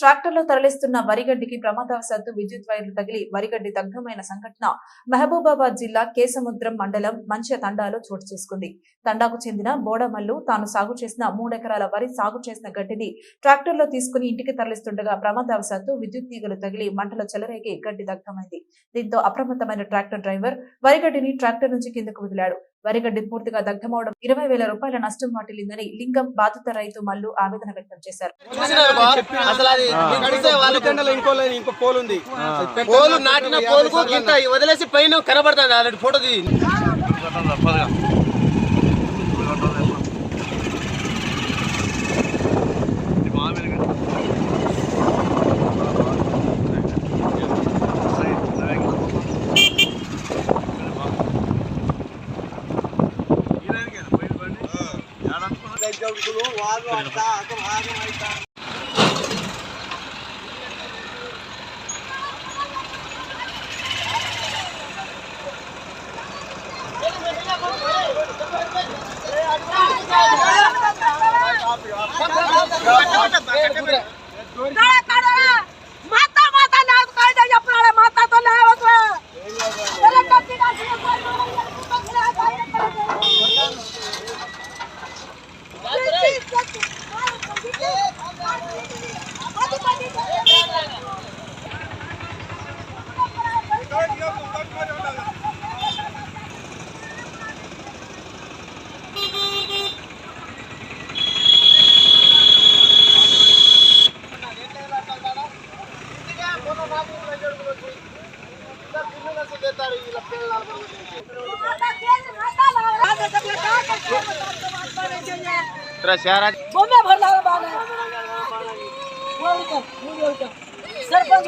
ట్రాక్టర్లో తరలిస్తున్న వరిగడ్డికి ప్రమాదవశాత్తు విద్యుత్ వైర్లు తగిలి వరిగడ్డి దగ్ధమైన సంఘటన మహబూబాబాద్ జిల్లా కేసముద్రం మండలం మంచి తండాలో చోటు చేసుకుంది. తండాకు చెందిన బోడమల్లు తాను సాగు చేసిన మూడెకరాల వరి సాగు చేసిన గడ్డిని ట్రాక్టర్లో తీసుకుని ఇంటికి తరలిస్తుండగా ప్రమాదవశాత్తు విద్యుత్ తీగలు తగిలి మంటలు చెలరేగి గడ్డి దగ్ధమైంది. దీంతో అప్రమత్తమైన ట్రాక్టర్ డ్రైవర్ వరిగడ్డిని ట్రాక్టర్ నుంచి కిందకు వదిలాడు. వరిగడ్డి పూర్తిగా దగ్ధమవడం ఇరవై వేల రూపాయల నష్టం వాటిల్లిందని లింగం బాధిత రైతు మల్లు ఆవేదన వ్యక్తం చేశారు. చూసినారు బా? అసలు అది నేను అడిగితే వాళ్ళు గంటల ఇంకో లైన్ ఇంకో పోల్ ఉంది. పోలు నాటిన పోలుకు గింత వదిలేసి పైన కనబడుతుంది అలాంటి ఫోటో తీ काढा, तेरा शहर भर सरपंच